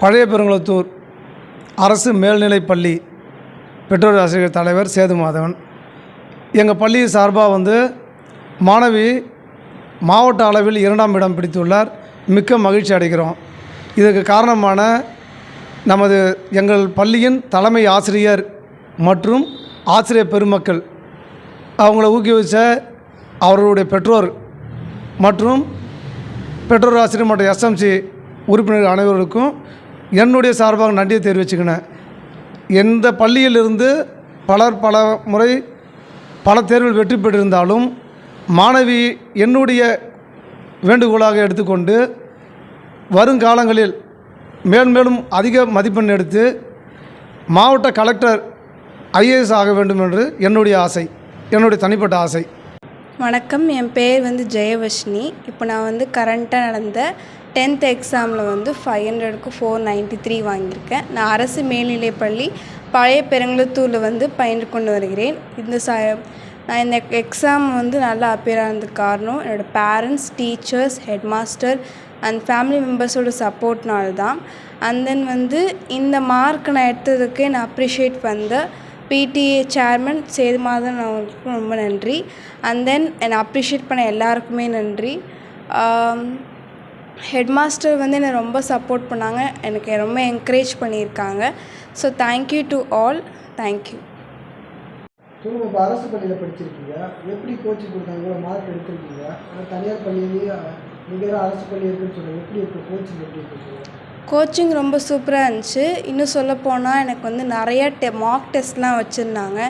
பழைய பெருங்குளத்தூர் அரசு மேல்நிலைப்பள்ளி பெற்றோர் ஆசிரியர் தலைவர் சேது மாதவன் எங்கள் பள்ளி சார்பாக வந்து மாணவி மாவட்ட அளவில் இரண்டாம் இடம் பிடித்துள்ளார். மிக்க மகிழ்ச்சி அடைகிறோம். இதற்கு காரணமான நமது எங்கள் பள்ளியின் தலைமை ஆசிரியர் மற்றும் ஆசிரியர் பெருமக்கள் அவங்கள ஊக்குவித்த அவர்களுடைய பெற்றோர் மற்றும் பெற்றோர் ஆசிரியர் மற்றும் எஸ்எம்சி உறுப்பினர் அனைவருக்கும் என்னுடைய சார்பாக நன்றியை தெரிவிச்சுக்கினேன் எந்த பள்ளியிலிருந்து பலர் பல முறை பல தேர்வில் வெற்றி பெற்றிருந்தாலும் மாணவி என்னுடைய வேண்டுகோளாக எடுத்துக்கொண்டு வருங்காலங்களில் மேன்மேலும் அதிக மதிப்பெண் எடுத்து மாவட்ட கலெக்டர் ஐஏஎஸ் ஆக வேண்டும் என்று என்னுடைய ஆசை என்னுடைய தனிப்பட்ட ஆசை. வணக்கம். என் பேர் வந்து ஜெயவஷ்னி இப்போ நான் வந்து கரண்ட்டாக நடந்த டென்த் எக்ஸாமில் வந்து ஃபைவ் ஹண்ட்ரடுக்கு ஃபோர் நைன்ட்டி த்ரீ வாங்கியிருக்கேன். நான் அரசு மேல்நிலைப்பள்ளி பழைய பெருங்குளத்தூரில் வந்து பயின்று கொண்டு வருகிறேன். இந்த ச நான் இந்த எக்ஸாம் வந்து நல்லா அப்பியர் ஆனதுக்கு காரணம் என்னோடய parents teachers head master and family மெம்பர்ஸோட சப்போர்ட்னால தான் அண்ட் தென் வந்து இந்த மார்க் நான் எடுத்ததுக்கே நான் அப்ரிஷியேட் பண்ண பிடிஏ சேர்மன் சேதுமாதன் மாதன் ரொம்ப நன்றி. அண்ட் தென் என்னை அப்ரிஷியேட் பண்ண எல்லாருக்குமே நன்றி. ஹெட் மாஸ்டர் வந்து என்னை ரொம்ப சப்போர்ட் பண்ணாங்க. எனக்கு ரொம்ப என்கரேஜ் பண்ணியிருக்காங்க. So thank you to all thank you சொல்லுங்க இப்போ அரசு பள்ளியில் படிச்சிருக்கீங்க. எப்படி கோச்சிங் கொடுத்தாங்க? மார்க் எடுத்திருக்கீங்க. ஆனால் தனியார் பள்ளியிலேயே நிகர அரசு பள்ளி இருக்குன்னு சொல்லுங்கள் எப்படி இருக்கு? கோச்சிங் எப்படி இருக்கு சொல்லுங்கள் கோச்சிங் ரொம்ப சூப்பராக இருந்துச்சு. இன்னும் சொல்லப்போனால் எனக்கு வந்து நிறைய டெ மார்க் டெஸ்ட்லாம் வச்சுருந்தாங்க.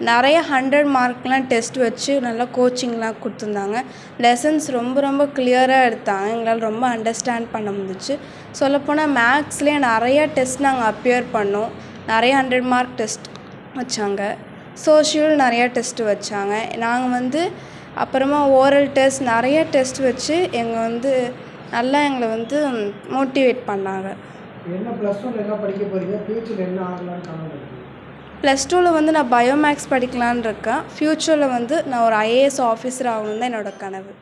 நிறைய ஹண்ட்ரட் மார்க்லாம் டெஸ்ட் வச்சு நல்லா கோச்சிங்லாம் கொடுத்துருந்தாங்க. லெசன்ஸ் ரொம்ப ரொம்ப கிளியராக எடுத்தாங்க. எங்களால் ரொம்ப அண்டர்ஸ்டாண்ட் பண்ண முடிஞ்சிச்சு. சொல்லப்போனால் மேக்ஸ்லேயே நிறைய டெஸ்ட் நாங்கள் அப்பியர் பண்ணோம். நிறைய ஹண்ட்ரட் மார்க் டெஸ்ட் வச்சாங்க. சோஷியல் நிறையா டெஸ்ட் வச்சாங்க. நாங்கள் வந்து அப்புறமா ஓரல் டெஸ்ட் நிறைய டெஸ்ட் வச்சு எங்கள் வந்து நல்லா எங்களை வந்து மோட்டிவேட் பண்ணாங்க. என்ன ப்ளஸ் டூவில் வந்து நான் பயோமேக்ஸ் படிக்கலான்னு இருக்கேன். ஃப்யூச்சரில் வந்து நான் ஒரு ஐஏஎஸ் ஆஃபீஸர் ஆகணும் தான் என்னோடய கனவு.